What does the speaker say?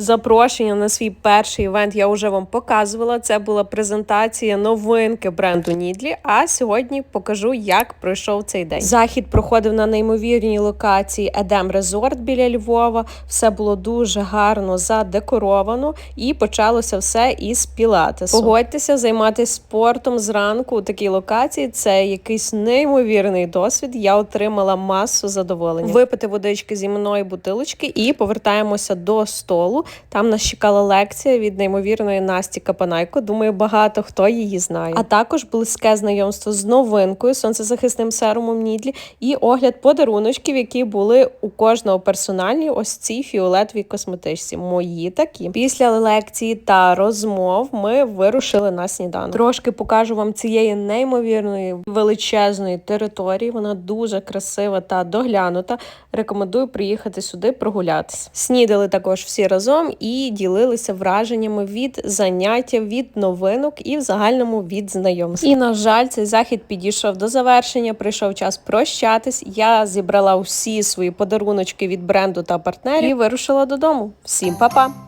Запрошення на свій перший івент я вже вам показувала. Це була презентація новинки бренду Нідлі. А сьогодні покажу, як пройшов цей день. Захід проходив на неймовірній локації Едем Резорт біля Львова. Все було дуже гарно задекоровано, і почалося все із пілатесу. Погодьтеся, займатися спортом зранку у такій локації. Це якийсь неймовірний досвід. Я отримала масу задоволення. Випити водички зі мною бутилочки і повертаємося до столу. Там нас чекала лекція від неймовірної Насті Капанайко. Думаю, багато хто її знає. А також близьке знайомство з новинкою сонцезахисним серумом Нідлі і огляд подаруночків, які були у кожного персональні. Ось ці фіолетові косметичці. Мої такі. Після лекції та розмов ми вирушили на сніданок. Трошки покажу вам цієї неймовірної величезної території. Вона дуже красива та доглянута. Рекомендую приїхати сюди прогулятися. Снідали також всі разом і ділилися враженнями від заняття, від новинок і в загальному від знайомств. І на жаль, цей захід підійшов до завершення. Прийшов час прощатись. Я зібрала всі свої подаруночки від бренду та партнерів і вирушила додому. Всім па-па!